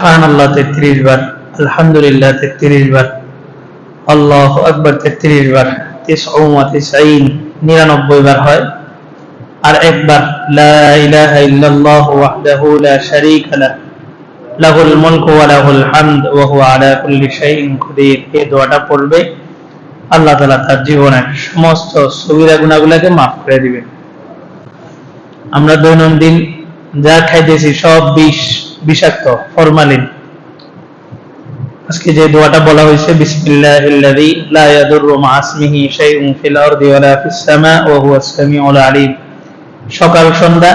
সুবহান আল্লাহ তেত্রিশ বার, আলহামদুলিল্লাহ তেত্রিশ বার, আল্লাহ আকবর তেত্রিশ বার নিরানব্বই বার হয়। আর একবার আল্লাহ তার জীবনের সমস্ত সগীরা গুনাহগুলোকে মাফ করে দিবেন। আমরা দৈনন্দিন যা খাইতেছি সব বিষ বিষাক্ত ফরমালিন আজকে যে দোয়াটা বলা হয়েছে, বিসমিল্লাহিল্লাযী লা ইয়াদুররু মা ইসমিহি শাইউন ফিল আরদি ওয়ালা ফিস সামা ওয়া হুয়াস সামিউল আলিম। সকাল, সন্ধ্যা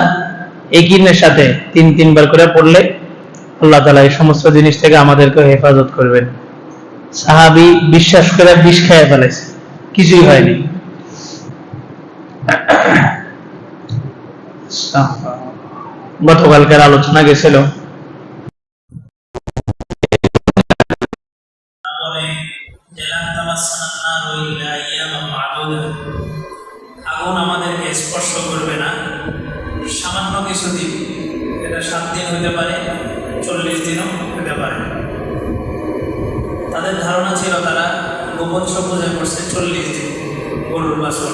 একিনের সাথে তিন, তিনবার করে পড়লে আল্লাহ তাআলা এই সমস্ত জিনিস থেকে আমাদেরকে হেফাজত করবেন। সাহাবী বিশ্বাস করে বিষ খেয়ে ফেলেছে। কিছুই হয়নি। গতকালকার আলোচনা গেছিল স্পর্শ করবে না। সামান্য কিছুদিন এটা সাত দিন হতে পারে, চল্লিশ দিনও হতে পারে। তাদের ধারণা ছিল তারা গোপন পূজা করছে চল্লিশ দিন, গরুর বাছর।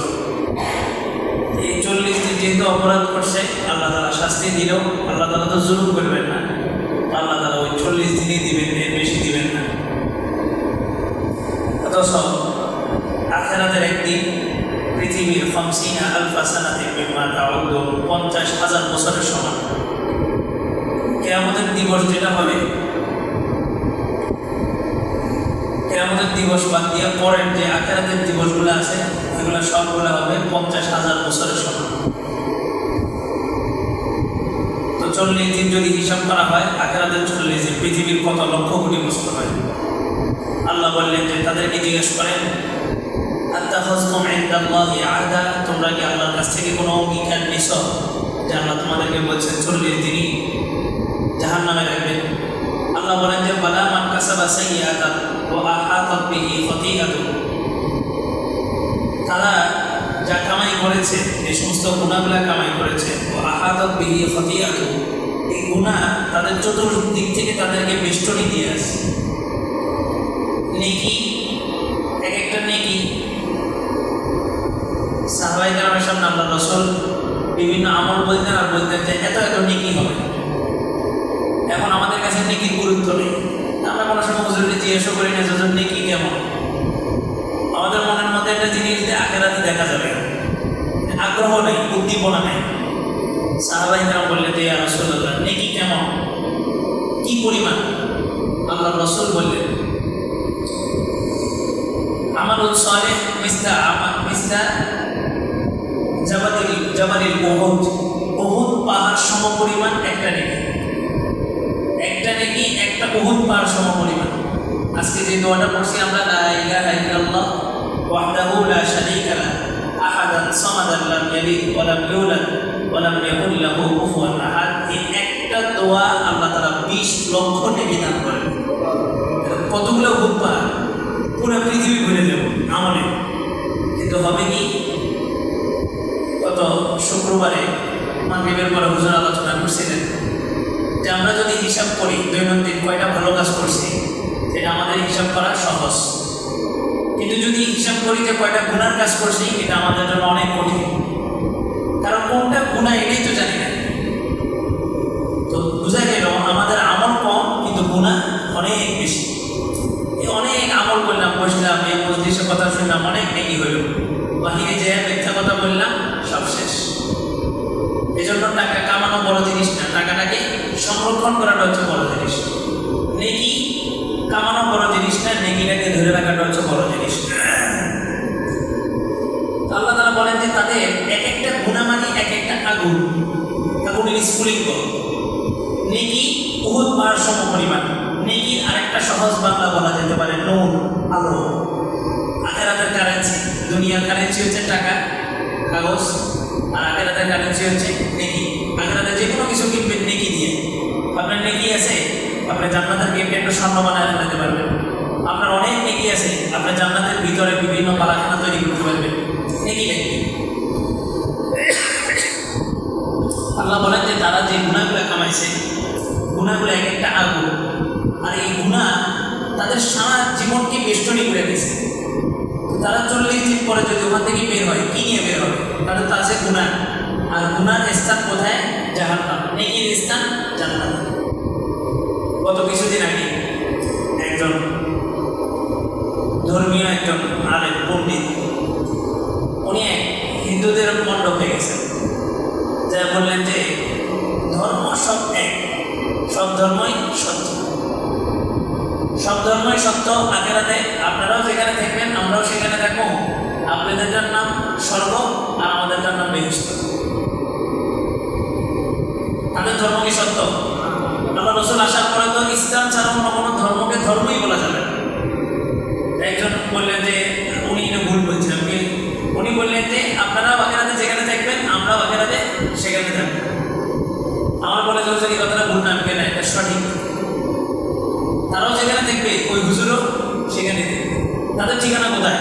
এই চল্লিশ দিন যেহেতু অপরাধ করছে, আল্লাহ তালা শাস্তি দিলেও আল্লাহ তালা তো জুলুম করবেন না। আল্লাহ তালা ওই চল্লিশ দিনই দিবেন, এর বেশি দিবেন না। অথচ আখেরাতের একদিন পৃথিবীর খমসিনা আলফা সানাতে মিম্মা তাউদ্দু পঞ্চাশ হাজার বছরের সমান। কেয়ামতের দিবস যেটা হবে, কেয়ামতের দিবস বাদ দিয়ে পরের যে আখেরাতের দিবসগুলো আছে, এগুলো সবগুলো হবে পঞ্চাশ হাজার বছরের সমান। তো চল্লিশ দিন যদি হিসাব করা হয়, আখেরাতের চল্লিশ দিন পৃথিবীর কত লক্ষ কোটি বছর হয়? আল্লাহ বললেন যে তাদেরকে জিজ্ঞেস করেন আত্তাখাযতুম তোমরা কি আল্লাহর কাছ থেকে কোনো অঙ্গীকার নিছ? যে আল্লাহ তোমাদেরকে বলছেন, চল্লিশ দিনই জাহান নামে রাখবেন আল্লাহ বলেন যে, বালা মান কাসাবা সাইয়্যাতান ওয়া আহাতাত বিহি খতিআতুহু তারা যা কামাই করেছে এই সমস্ত গুণাগুলা কামাই করেছে, ও আহাতত বিহি খতিআতুহু এই গুণা তাদের চতুর্দিক থেকে তাদেরকে বেষ্টনী দিয়ে আসে। নেকি, এক একটা নেকি সাহাবাই কালামের সামনে আল্লাহ রসল বিভিন্ন আমল বলতেন আর বলতেন যে এত এত নেকি হবে। এখন আমাদের কাছে নেকির গুরুত্ব নেই। আমরা কোনো সময় হুজুরকে জিজ্ঞাসা করি না যে নেকি কেমন? আমাদের মনের মধ্যে একটা জিনিস যে আখেরাতে দেখা যাবে। আগ্রহ নেই, উদ্দীপনা নেই। সাহাবাই কালাম বললেন যে রসুল্লাহ নেকি কেমন? কি পরিমাণ? আল্লাহ রসুল বললেন আমানুল সালেহ মিস্তা আমার মিস্তা জাবাতিল জাবালিল উহুদ উহুদ পাহাড় সম পরিমাণ একটা নেকি। একটা নেকি, একটা উহুদ পাহাড় সম পরিমাণ আজকে যে দোয়াটা পড়ছি আমরা, লা ইলাহা ইল্লাল্লাহ ওয়াহদাহু লা শারীকা লাহ। আহাদান সামাদান লাম ইয়ালিদ ওয়া লাম ইউলাদ ওয়া লাম ইয়াকুল লাহু কুফুয়ান আহাদ। এই একটা দোয়া আল্লাহ তাআলা 20 লক্ষ নেকি দান করেন। কতগুলো উহুদ পাহাড়? পুরো পৃথিবী ঘুরে দেব আমলে। কিন্তু হবে কি? শুক্রবারে মাগরীবের পরে হুজুর আলোচনা করছিলেন যে আমরা যদি হিসাব করি, দৈনন্দিন কয়টা ভালো কাজ করছি এটা আমাদের হিসাব করা সহজ। কিন্তু যদি হিসাব করি যে কয়টা গুণার কাজ করছি, এটা আমাদের জন্য অনেক কঠিন। কারণ কোনটা গুণা সংরক্ষণ করাটা হচ্ছে বড় জিনিস। নেকি কামানো বড় জিনিস না, নেকিটাকে ধরে রাখাটা হচ্ছে বড় জিনিস। আল্লাহ তারা বলেন যে তাদের এক একটা গুণামানি এক একটা আগুন আগুনের স্ফুলিঙ্গ। নেকি বহুত পাহাড় সম পরিমাণ। নেকির আরেকটা সহজ বাংলা বলা যেতে পারে নূর, আলো। আখেরাতের কারেন্সি দুনিয়ার কারেন্সি হচ্ছে টাকা, কাগজ। আর আখেরাতের কারেন্সি হচ্ছে নেকি। আখেরাতে যে কোনো কিছু কিনবেন নেকি দিয়ে। আপনার নেকি আছে? আপনি জান্নাতের গেটে একটা স্বর্ণ বানায় ফেলাতে পারবেন? আপনার অনেক নেকি আছে। আপনি জান্নাতের ভিতরে বিভিন্ন পালাখানা তৈরি করতে পারবেন। নেকি নেকি? আল্লাহ বলেন যে, তারা যে গুণাগুলো কামাইছে গুণাগুলো এক একটা আগুন। আর এই গুণা তাদের সারা জীবনকে বেষ্টনী করে দিয়েছে। তারা চল্লিশ দিন পরে যদি ওখান থেকে বের হয়, কি নিয়ে বের হবে? তাহলে তো আছে গুণা আর গুনার স্থান কোথায়? জাহান্নাম। নেকির স্থান জান্নাত। আখেরাতে আপনারাও যেখানে থাকবেন, আমরাও সেখানে থাকব। আপনাদের নাম স্বর্গ আর আমাদের নাম বেহিস্ত তাদের ধর্ম কি সত্য? আল্লাহ রসুল আসার পরে তো ইসলাম ছাড়া অন্য কোনো ধর্মকে ধর্মই বলা যাবে একজন বললেন যে, উনি ভুল বলছেন। কি উনি বললেন যে আপনারা বাকেরাতে যেখানে থাকবেন আমরা বাকেরাতে সেখানে থাকব। আমার বলে যে এই কথাটা? ভুল নাম কেন? এটা সঠিক। তারাও যেখানে থাকবে ওই হুজুরও সেখানে থাকবে তাদের ঠিকানা কোথায়?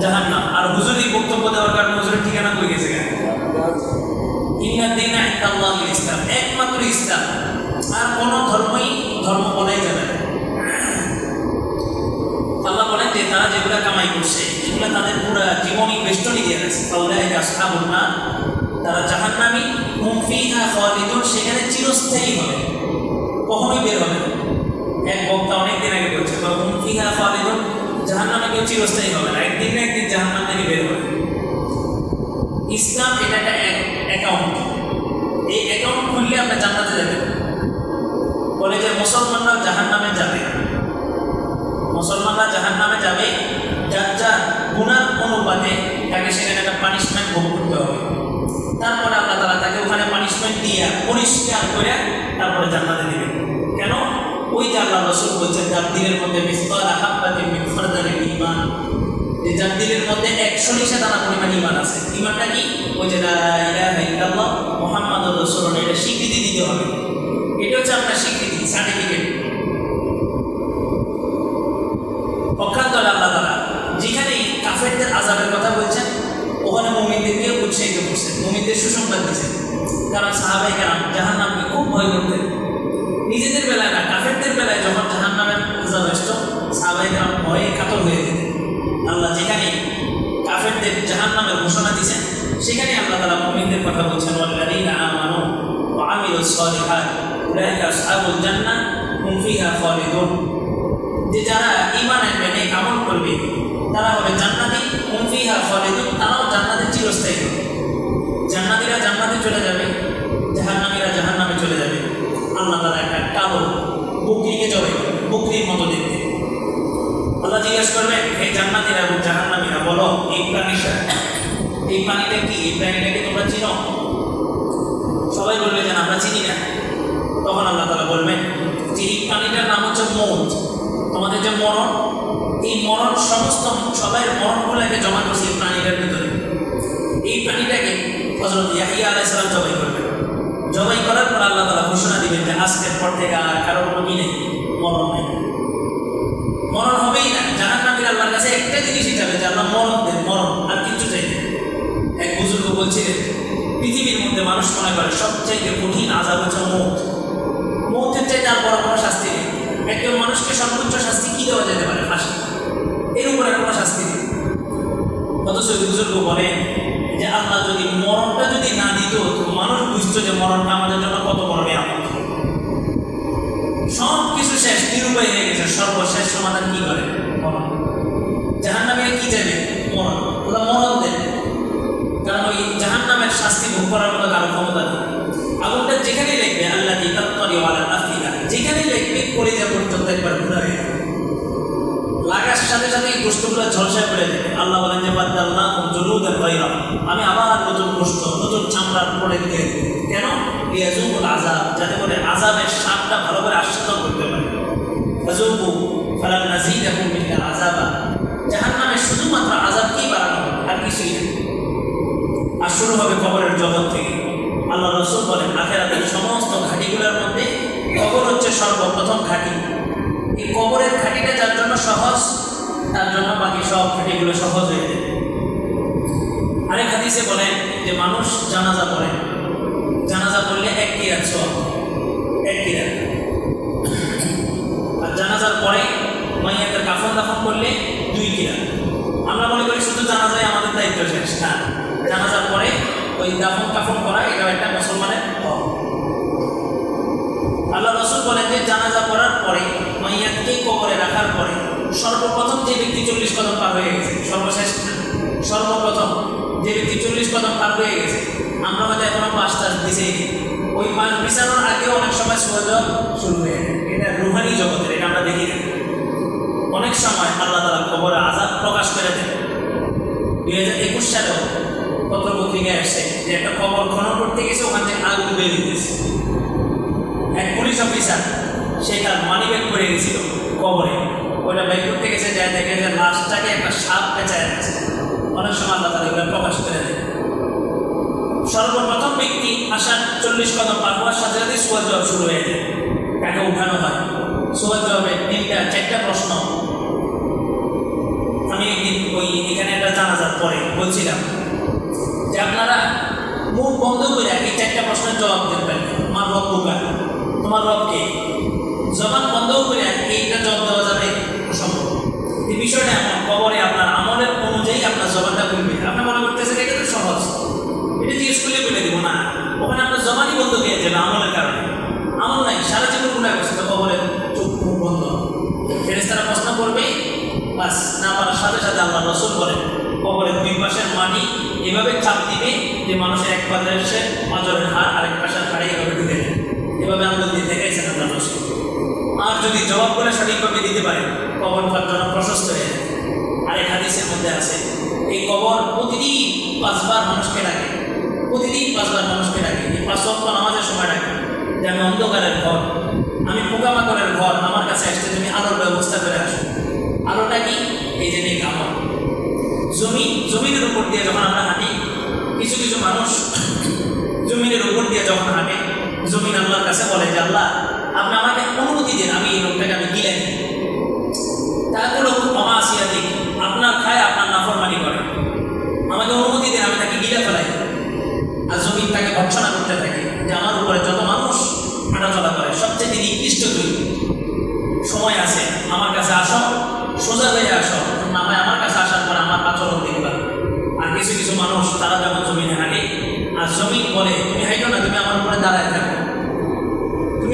জাহান না আর হুজুরই বক্তব্য দেওয়ার কারণে হুজুরের ঠিকানা কই গেছে কেন ইসলাম। একমাত্র ইসলাম। আর কোনো ধর্মই ধর্ম বলাই যাবে আল্লাহ বলেন যে তারা যেগুলো কামাই করছে, এগুলো তাদের পুরো জীবনই বেষ্টনী দিয়ে গেছে। আল্লাহ আসহাবুন না তারা জাহান জাহান্নামি মুফিহা খালিদুন। সেখানে চিরস্থায়ী হবে। কখনোই বের হবে এক বক্তা অনেক দিন আগে বলছে বা মুফিহা খালিদুন। জাহান্নামে চিরস্থায়ী হবে না। একদিন না একদিন জাহান্নাম থেকে বের হবে। ইসলাম এটা একটা অ্যাকাউন্ট এই অ্যাকাউন্ট খুললে আপনি জান্নাতে যাবেন বলে যে মুসলমানরা জাহান নামে যাবে। মুসলমানরা জাহান নামে যাবে, যার যার গুণার অনুপাতে তাকে সেখানে একটা পানিশমেন্ট ভোগ করতে হবে। তারপরে আল্লাহ তালা তাকে ওখানে পানিশমেন্ট দিয়ে, পরিষ্কার করে তারপরে জান্নাতে দেবে কেন? ওই যে আল্লাহ রসুল বলছেন, যার দিলের মধ্যে বিস্তর আহাব্বাতে ইমান যে যার দিলের মধ্যে একশো নিশা দানা পরিমাণ ইমান আছে। ইমানটা কি? ওই যে মোহাম্মদ রসুল এটা স্বীকৃতি দিতে হবে। এটা হচ্ছে আপনার স্বীকৃতি সার্টিফিকেট পক্ষান্তরে আল্লাহ তালা যেখানে কাফেরদের আজাবের কথা বলছেন, ওখানে মোমিনদেরকে উৎসাহিত করছেন, মোমিনদের সুসংবাদ দিচ্ছেন। কারণ সাহাবাই কারাম জাহান নামকে খুব ভয় করতেন। নিজেদের বেলায় না বেলায় যখন জাহান নামের ভয়ে কাতর হয়ে আল্লাহ যেখানে কাফেরদের জাহান নামের ঘোষণা দিচ্ছেন সেখানে আল্লাহ কথা বলছেন যে যারা ইমান আনবে, নেক আমল করবে, তারা হবে জান্নাতি, হুম খালিদুন তারাও জান্নাতে চিরস্থায়ী হবে জান্নাতীরা জান্নাতে চলে যাবে জাহান্নামীরা জাহান্নামে চলে যাবে আল্লাহ তারা একটা কালো বকরিকে জবাই করবে বকরির মতো দেখতে। আল্লাহ জিজ্ঞেস করবেন এই জান্নাতীরা এবং জাহান্নামীরা, বলো, এই প্রাণীটা এই প্রাণীটা কি? এই প্রাণীটাকে তোমরা চিনো? সবাই বলবে যে আমরা চিনি না। তখন আল্লাহ তালা বলবেন, যে এই প্রাণীটার নাম হচ্ছে মৌত। তোমাদের যে মরণ, এই মরণ সমস্ত সবাই মরণগুলোকে জমা করছে এই প্রাণীটার ভিতরে। এই প্রাণীটাকে হজরত ইয়াহিয়া আলাইসালাম জবাই করবেন। জবাই করার পর আল্লাহ তালা ঘোষণা দিবেন যে, আজকের পর থেকে আর কারোর কোনো নেই, মরণ নেই মরণ হবেই না জাহান নামের আল্লাহর যাবে যে মরণ দেন মরণ, আর কিছু চাই এক বুজুর্গ বলছিলেন, পৃথিবীর মধ্যে মানুষ মনে করে কঠিন আজাব হচ্ছে চাইতে আর বড় কোনো শাস্তি নেই। একজন মানুষকে সর্বোচ্চ শাস্তি কি দেওয়া যেতে পারে? ফাঁসি এর উপরে কোনো শাস্তি নেই। অথচ বুজুর্গ বলেন যে, আল্লাহ যদি মরণটা যদি না দিত, তো মানুষ বুঝতো যে মরণটা আমাদের জন্য কত বড় নিয়ামত। সব কিছু শেষ, নিরুপায় হয়ে গেছে। সর্বশেষ সমাধান কি করে? নামে কি যাবে মরণ ওরা মরণ দেন কারণ ওই জাহান শাস্তি ভোগ করার মতো কারও ক্ষমতা নেই। আগুনটা যেখানেই লিখবে আল্লাহ দি তত্তরি ওয়ালা আফিলা যেখানেই লিখবে করে যা পর্যন্ত একবার ঘুরে হয়ে। লাগার সাথে সাথে এই গোষ্ঠগুলো ঝলসায় পড়ে যাবে আল্লাহ বলেন যে বাদ্দাল্লাহ জলুদের বাইরা আমি আবার নতুন গোষ্ঠ নতুন চামড়ার পড়ে দিয়ে কেন? ইয়াজুবুল আজাব যাতে করে আজাবের স্বাদটা ভালো করে আস্বাদন করতে পারে। ফাজুবু ফালাম নাজিদাকুম মিনাল আযাবা। জাহান্নামে শুধুমাত্র আযাবকেই হবে, আর শুরু হবে কবরের জগৎ থেকে। আল্লাহ রসুল বলেন আখেরাতের সমস্ত ঘাটিগুলোর মধ্যে কবর হচ্ছে সর্বপ্রথম ঘাটি। এই কবরের ঘাটিটা যার জন্য সহজ তার জন্য বাকি সব ঘাটিগুলো সহজ হয়ে যায়। আরেক হাদিসে বলেন যে মানুষ জানাজা পড়ে। জানাজা পড়লে এক কিরাত সব এক কিরাত। আর জানাজার পরে আমরা মনে করি শুধু জানা যায় আমাদের দায়িত্ব শেষ না জানাজার পরে ওই দাফন কাফন করা, এটাও একটা মুসলমানের আল্লাহ রসুল বলেন যে জানাজা করার পরে মাইয়াকে কবরে রাখার পরে সর্বপ্রথম যে ব্যক্তি চল্লিশ কদম পার হয়ে গেছে, সর্বশেষ সর্বপ্রথম যে ব্যক্তি চল্লিশ কদম পার হয়ে গেছে, আমরা হয়তো এখনও পাঁচটা দিছে ওই পাঁচ বিচারণ আগে অনেক সময় সহজ শুরু হয়ে যায়। এটা রুহানি জগতের, এটা আমরা দেখি না। অনেক সময় আল্লাহ দুই হাজার একুশ সালেও পত্র পত্রিকায় আসছে যে একটা খবর খনন করতে গেছে, ওখান থেকে আগুন বেরিয়েছে এক পুলিশ অফিসার, সে তার মানি ব্যাগ করে গেছিল কবরে। ওইটা ব্যাগ করতে গেছে, যায় দেখে যে লাশটাকে একটা সাপ পেঁচায় আছে অনেক সময় আল্লাহ এগুলো প্রকাশ করে দেয়। সর্বপ্রথম ব্যক্তি আসার চল্লিশ কদম পার সাথে সাথে সোয়াজ জবাব শুরু হয়ে যায়। তাকে উঠানো হয়? সোয়াজ জবাবে তিনটা, চারটা প্রশ্ন। আমি একদিন ওই এখানে একটা জানাজার পরে বলছিলাম যে আপনারা মুখ বন্ধ করে এই চারটা প্রশ্নের জবাব দেবেন আমার রব বুকা। তোমার রবকে জবান বন্ধ করে এইটা জবাব দেওয়া যাবে সম্ভব এই বিষয়টা এমন, কবরে আপনার আমলের অনুযায়ী আপনার জবানটা বলবে আপনি মনে করতেছেন এটা তো সহজ। এটা জিজ্ঞেস করলে বলে দেবো না। ওখানে আপনার জবানই বন্ধ হয়ে যাবে আমলের কারণে। আমল নাই, সারা জীবন গুণা করছে কবরে চোখ বন্ধ। ফেরেস্তারা প্রশ্ন করবে বাস না পারার সাথে সাথে আল্লাহ রসুল বলেন কবরের দুই পাশের মাটি এভাবে চাপ দিবে যে মানুষের এক পাশে এসে মাজরের হাড় আরেক পাশের হাড়ে এভাবে ঢুকে দেবে এভাবে আঙ্গুল দিয়ে দেখাইছেন আল্লাহ রসুল। আর যদি জবাব করে সঠিকভাবে দিতে পারে, কবর জন্য প্রশস্ত হয়ে যায়। আরেক হাদিসের মধ্যে আছে, এই কবর প্রতিদিন পাঁচবার মানুষকে ডাকে। প্রতিদিন পাঁচবার মানুষকে ডাকে। এই পাঁচ ওয়াক্ত নামাজের সময় ডাকে। যে আমি অন্ধকারের ঘর, আমি পোকামাকড়ের ঘর আমার কাছে আসতে তুমি আলোর ব্যবস্থা করে আসো। আলোটা কি? এই যে নেই আমল জমি, জমিনের উপর দিয়ে যখন আমরা হাঁটি, কিছু কিছু মানুষ জমিনের উপর দিয়ে যখন হাঁটে জমিন আল্লাহর কাছে বলে যে, আল্লাহ, আপনি আমাকে অনুমতি দিন, আমি এই লোকটাকে আমি গিলে দিই তারপরে ক্ষমা আসিয়া দিই আপনার খায়, আপনার নাফরমানি করে। আমাকে অনুমতি দিন, আমি তাকে গিলে ফেলাই। আর জমিন তাকে ভর্সনা করতে থাকে যে, আমার উপরে যত মানুষ হাঁটা হাঁটাচলা করে, সবচেয়ে নিকৃষ্ট তুই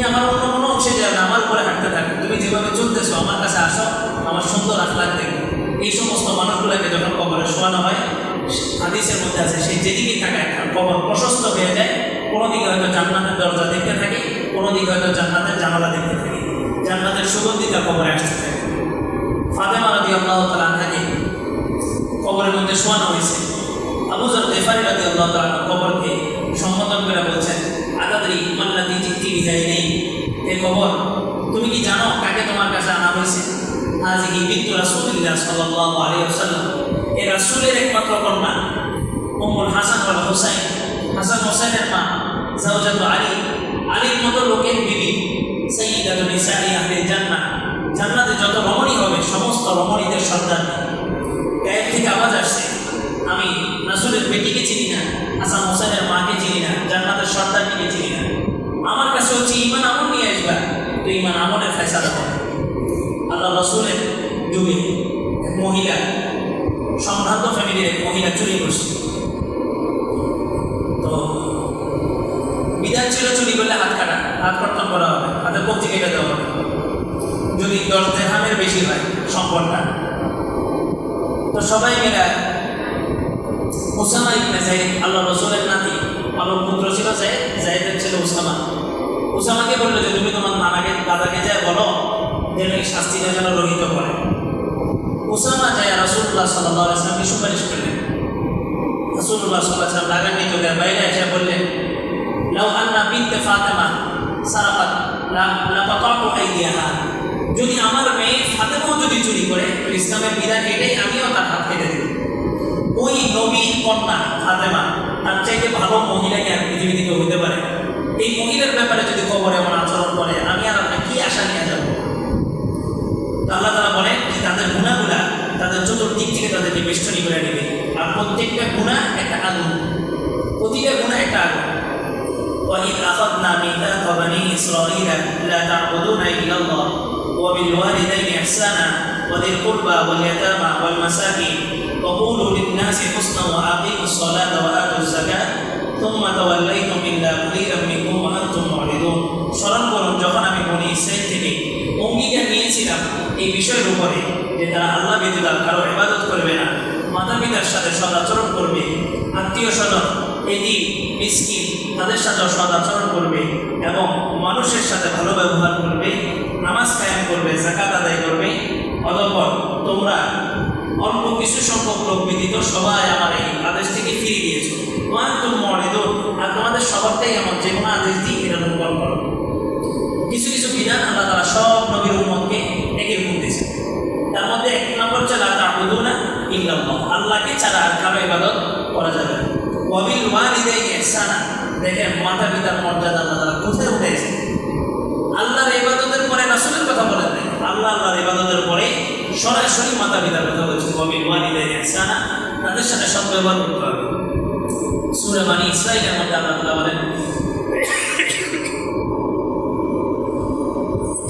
তুমি আমার অন্য কোনো অংশে যাবে না, আমার উপরে হাঁটতে থাকো। তুমি যেভাবে চলতেছো, আমার কাছে আসো, আমার সুন্দর আখলাখ দেখো। এই সমস্ত মানুষগুলোকে যখন কবরে শোয়ানো হয়, হাদিসের মধ্যে আছে সেই যেদিকে থাকা কবর প্রশস্ত হয়ে যায়। কোনো দিকে হয়তো জান্নাতের দরজা দেখতে থাকে কোনো দিকে হয়তো জান্নাতের জানালা দেখতে থাকে। জান্নাতের সুগন্ধিতা কবরে আসতে থাকে। ফাতেমা রাদি আল্লাহ তালা আনহাকে কবরের মধ্যে শোয়ানো হয়েছে। আবু জর দেফারি রাদি আল্লাহ তালা কবরকে সম্বোধন করে বলছেন আদাদি মাল্লাদি চিত্তি বিদায় নেই কবর। তুমি কি জানো কাকে তোমার কাছে আনা হয়েছে? আজ এই মৃত্যু রাসুলিল্লাহ সাল্লাহ আলী আসাল্লাম এই রাসুলের একমাত্র কন্যা, উম্মুল হাসান ওয়াল হোসাইন। হাসান হোসাইনের মা জাওজাতু আলী। আলীর মতো লোকের বিবি সৈয়দাতুল নিসাই আহলিল জান্নাহ। জান্নাতে যত রমণী হবে, সমস্ত রমণীদের সন্তান। গায়েব থেকে আওয়াজ আসছে, আমি রাসুলের বেটিকে চিনি না, হাসান হোসেনের মাকে চিনি না জান্নাতের সন্তানটিকে চিনি না আমার কাছে হচ্ছে ইমান আমল নিয়ে আসবা ইমান আমলের ফেসালা হবে আল্লাহ রসুলের যুগে মহিলা, সম্ভ্রান্ত ফ্যামিলির মহিলা চুরি করছে। তো বিধান ছিল চুরি করলে হাত কাটা, হাত কর্তন করা হবে, হাতে কবজি কেটে দেওয়া হবে। যদি দশ দেড়হামের বেশি হয় সম্পদটা। তো সবাই মিলে ওসামা ইবনে জাইদ আল্লাহ রসুলের নাতি আলোর পুত্র ছিল জাইদ জাইদের ছিল ওসামা। ওসামাকে বলল যে, তুমি তোমার নানাকে দাদাকে যায় বলো, যেন এই শাস্তিটা যেন রহিত করে। ওসামা যায় রাসুল্লাহ সাল্লাহ ইসলামকে সুপারিশ করলেন। রাসুল্লাহ সাল্লাহ ইসলাম রাগান্বিত হয়ে বাইরে এসে বললেন, লাউ আন্না বিনতে ফাতেমা সারাফাত, লা লাকাতাতু আইদিয়াহা। যদি আমার মেয়ে ফাতেমাও যদি চুরি করে ইসলামের বিধান এটাই, আমিও তার হাত কেটে দেব। ওই নবীর কন্যা ফাতেমা, তার চাইতে ভালো মহিলাকে আর পৃথিবী থেকে হতে পারে এই মহিলার ব্যাপারে যদি কবরে এমন আচরণ করে আমি আর আপনার কি আশা নিয়ে যাব তো আল্লাহ তারা বলেন যে তাদের গুণাগুলা তাদের চতুর্দিক থেকে তাদেরকে বেষ্টনী করে নেবে আর প্রত্যেকটা গুণা একটা আগুন প্রতিটা গুণা একটা আগুন وإذ أخذنا ميثاق بني إسرائيل لا تعبدون إلا الله وبالوالدين إحسانا وذي القربى واليتامى والمساكين وقولوا للناس حسنا وأقيموا الصلاة وآتوا الزكاة ثم توليتم إلا قليلا منكم وأنتم معرضون স্মরণ করুন যখন আমি বনি ইসরাইল থেকে অঙ্গীকার নিয়েছিলাম এই বিষয়ের উপরে যে তারা আল্লাহ ব্যতীত আর কারো ইবাদত করবে না মাতা পিতার সাথে সদাচরণ করবে আত্মীয় স্বজন এটি মিসকিন তাদের সাথে সদাচরণ করবে এবং মানুষের সাথে ভালো ব্যবহার করবে নামাজ কায়েম করবে জাকাত আদায় করবে অতঃপর তোমরা অল্প কিছু সংখ্যক লোক ব্যতীত সবাই আমার এই আদেশ থেকে ফিরে দিয়েছ তোমার তো মরিদ আর তোমাদের সবারটাই এমন যে কোনো আদেশ দিই এটা অনুকরণ করো। কিছু কিছু বিধান আল্লাহ তারা সব নবীর উম্মতকে একে দিয়েছে তার মধ্যে এক নম্বর হচ্ছে, লা তা'বুদুনা ইল্লাল্লাহ। আল্লাহকে ছাড়া আর কারও ইবাদত করা যাবে না। ওয়াবিল ওয়ালিদাইনি ইহসানা। দেখেন মাতা পিতার মর্যাদা আল্লাহ তারা কোথায় উঠেছে আল্লাহর ইবাদতের পরে রাসূলের কথা বলেন আল্লাহ আল্লাহর ইবাদতের পরে সরাসরি মাতা পিতার কথা বলছেন ওয়াবিল ওয়ালিদাইনি ইহসানা তাদের সাথে সৎ ব্যবহার করতে হবে। সূরা বানি ইসরাঈলের মধ্যে আল্লাহ তাআলা বলেন,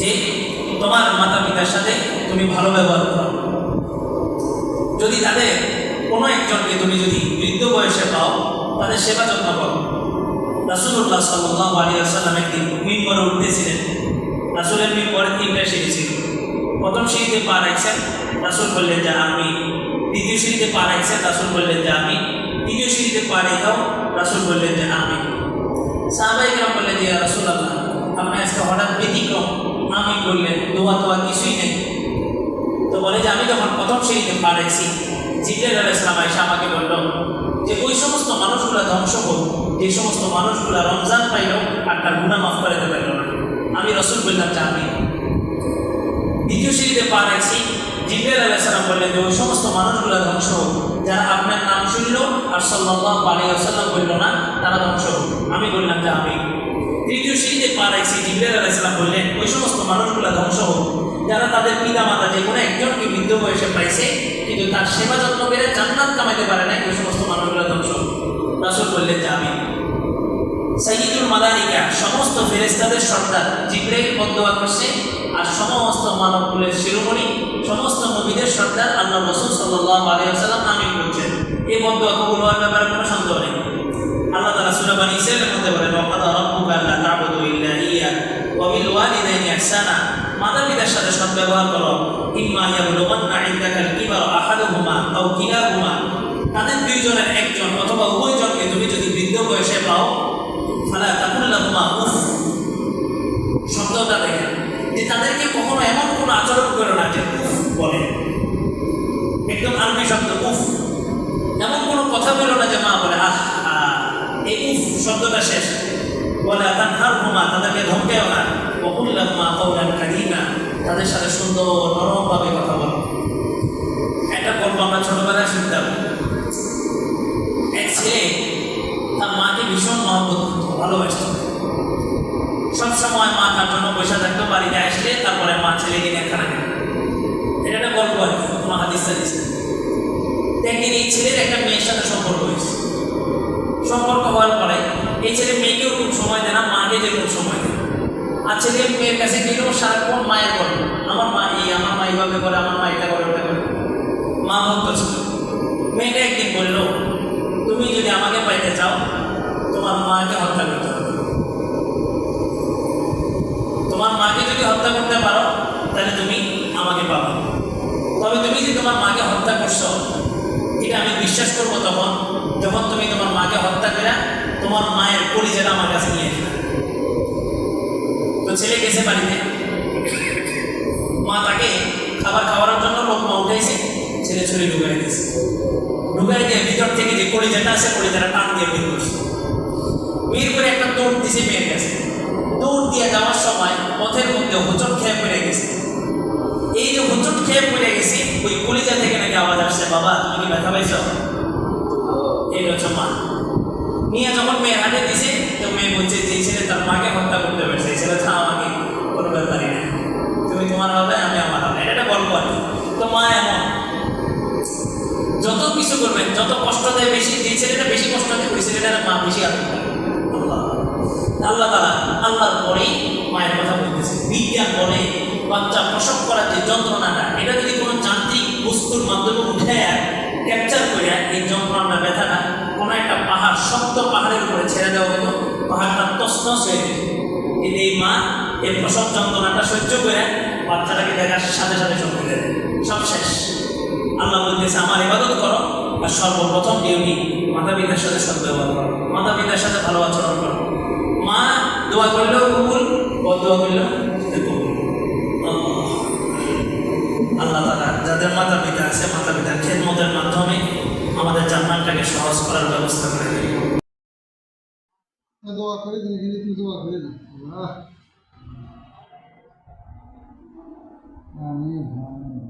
যে তোমার মাতা পিতার সাথে তুমি ভালো ব্যবহার করো। যদি তাদের কোনো একজনকে তুমি যদি বৃদ্ধ বয়সে পাও, তাদের সেবা যত্ন করো। রাসুল্লাহ সাল্লাহ আলী আসাল্লাম একদিন মিম্বরে উঠতেছিলেন। রাসুলের মিম্বরে তিনটা সিঁড়ি প্রথম সিঁড়িতে পা রাখছেন, রাসুল বললেন যে আমি দ্বিতীয় সিঁড়িতে পা রাখছেন, রাসুল বললেন যে আমি তৃতীয় সিঁড়িতে পা রেখাও রাসুল বললেন যে আমি। সাহাবাই কেরাম বললেন যে রাসুল আল্লাহ আপনি আজকে হঠাৎ ব্যতিক্রম। আমি বললেন, দোয়া তোয়া কিছুই নেই। তো বলে যে, আমি যখন প্রথম সিঁড়িতে পা রেখেছি, জিবরাইল আলাইহিস সালাম এসে আমাকে বলল যে, ওই সমস্ত মানুষগুলা ধ্বংস হোক, যে সমস্ত মানুষগুলা রমজান পাইল আর তার গুণা মাফ করে পারল না। আমি রসুল বললাম যে, আমি দ্বিতীয় সিঁড়িতে পা রেখেছি, জিবরাইল আলাইহিস সালাম বললেন যে, ওই সমস্ত মানুষগুলা ধ্বংস যারা আপনার নাম শুনল আর সাল্লাল্লাহু আলাইহি ওয়াসাল্লাম বলল না, তারা ধ্বংস আমি বললাম যে, আমি। তৃতীয় সিঁড়িতে পা রাখছি, জিবরাইল আলাইহিস সালাম বললেন, ওই সমস্ত মানুষগুলা ধ্বংস যারা তাদের পিতা মাতা যে কোনো একজনকে বৃদ্ধ বয়সে পাইছে, কিন্তু তার সেবা যত্ন করে জান্নাত কামাইতে পারে না ওই সমস্ত মানুষগুলো ধ্বংস রাসূল বললেন যে, আমি। সাইয়্যিদুল মালাইকা সমস্ত ফেরেশতাদের সর্দার জিবরাইল বদদোয়া করছে। আর সমস্ত মানবকুলের শিরোমণি, সমস্ত নবীদের সর্দার আল্লাহ রাসূল সাল্লাল্লাহু আলাইহি ওয়াসাল্লাম আমিন করছেন। এই বদদোয়া কবুল হওয়ার ব্যাপারে কোনো সন্দেহ নেই। আল্লাহ তাআলা সূরা বানী ইসরাঈলের মধ্যে বলেন ওয়া কাদা রাব্বুকা আল্লা তা'বুদু ইল্লা ইয়্যা ওয়া বিল ওয়ালিদাইনি ইহসানা মাতা পিতার সাথে সদ্ব্যবহার করো। ইম্মা ইয়াবলুগান্না ইনদাকাল কিবারা আহাদুহুমা আও কিলাহুমা। তাদের দুইজনের একজন অথবা উভয়জনকে তুমি যদি বৃদ্ধ বয়সে পাও, ফালা তাকুল্লাহুমা উফ। শব্দটা দেখেন। যে তাদেরকে কখনো এমন কোনো আচরণ করো না যে উফ বলে। একদম আরবি শব্দ, উফ। এমন কোনো কথা বলো না যে মা বলে, আহ এই উফ শব্দটা শেষ। বলে তানহার হুমা, তাদেরকে ধমকেও না। বকুল্লাহ মা কৌলান কারিমা, তাদের সাথে সুন্দর নরমভাবে কথা বলো। একটা গল্প আমরা ছোটবেলায় শুনতাম। এক ছেলে তার মাকে ভীষণ মহব্বত করতো, ভালোবাসত। সবসময় মা তার জন্য বসে থাকতো বাড়িতে আসলে তারপরে মা ছেলেকে নিয়ে খানা খেত। এটা একটা গল্প আর কি কোনো হাদিস টাদিস না। একদিন এই ছেলের একটা মেয়ের সাথে সম্পর্ক হয়েছে। সম্পর্ক হওয়ার পরে এই ছেলে মেয়েকেও খুব সময় দেয় না, মাকে যেরকম সময় দেয়। আর ছেলে মেয়ের কাছে গেলেও সারাক্ষণ মায়ের করে আমার মা এই, আমার মা এইভাবে করে, আমার মা এটা করে, ওটা করে। মা ভক্ত ছিল। মেয়েটা একদিন বলল, তুমি যদি আমাকে পাইতে চাও, তোমার মাকে হত্যা করতে হবে। তোমার মাকে যদি হত্যা করতে পারো, তাহলে তুমি আমাকে পাবে। তবে তুমি যদি তোমার মাকে হত্যা করছ এটা আমি বিশ্বাস করব তখন, যখন তুমি তোমার মাকে হত্যা করে তোমার মায়ের পরিচয়টা আমার কাছে নিয়ে আসবে তো ছেলে গেছে বাড়িতে। মা তাকে খাবার খাওয়ানোর জন্য লোক মা উঠেছে ছেলে ছুরি ঢুকাই দিয়েছে। ঢুকাই দিয়ে ভিতর থেকে যে কলিজাটা আছে, কলিজাটা টান দিয়ে বের করছে। বের করে একটা দৌড় দিছে মেয়ের কাছে। দৌড় দিয়ে যাওয়ার সময় পথের মধ্যে হোচট খেয়ে পড়ে গেছে। এই যে হোচট খেয়ে পড়ে গেছে, ওই কলিজা থেকে নাকি আওয়াজ আসছে, বাবা, তুমি কি ব্যথা পাইছ? এই হচ্ছে মা নিয়ে যখন মেয়ে হাটে দিছে, তো মেয়ে বলছে, যে ছেলে তার মাকে হত্যা করতে পারছে ছেলে থা আমাকে কোনো ব্যাপারই না তুমি তোমার হবে আমি আমার হবে এটা গল্প আর তো মা এমন, যত কিছু করবেন, যত কষ্ট দেয় বেশি, যে ছেলেটা বেশি কষ্ট দেয়, ওই ছেলেটার মা বেশি আদর আল্লাহ। আল্লাহ তারা আল্লাহর পরেই মায়ের কথা বলতেছে। বিজ্ঞান বলে বাচ্চা প্রসব করার যে যন্ত্রণাটা, এটা যদি কোনো যান্ত্রিক বস্তুর মাধ্যমে উঠে ক্যাপচার করে, এই যন্ত্রণা ব্যথাটা কোনো একটা পাহাড়, শক্ত পাহাড়ের উপরে ছেড়ে দেওয়া হতো, পাহাড়টা তসনস হয়ে যেত। এই মা এই প্রসব যন্ত্রণাটা সহ্য করে বাচ্চাটাকে দেখার সাথে সাথে সব দেয়। সব শেষ। আল্লাহ বলতেছে, আমার ইবাদত করো আর সর্বপ্রথম ডিউটি মাতা পিতার সাথে সদ্ব্যবহার করো। মাতা পিতার সাথে ভালো আচরণ করো। মা দোয়া করলেও কবুল ও দোয়া করলেও আল্লাহ যাদের মাতা পিতা আছে মাতা পিতার খেদমতের মাধ্যমে আমাদের জান্নাতটাকে সহজ করার ব্যবস্থা করে দেবে আমিন আমিন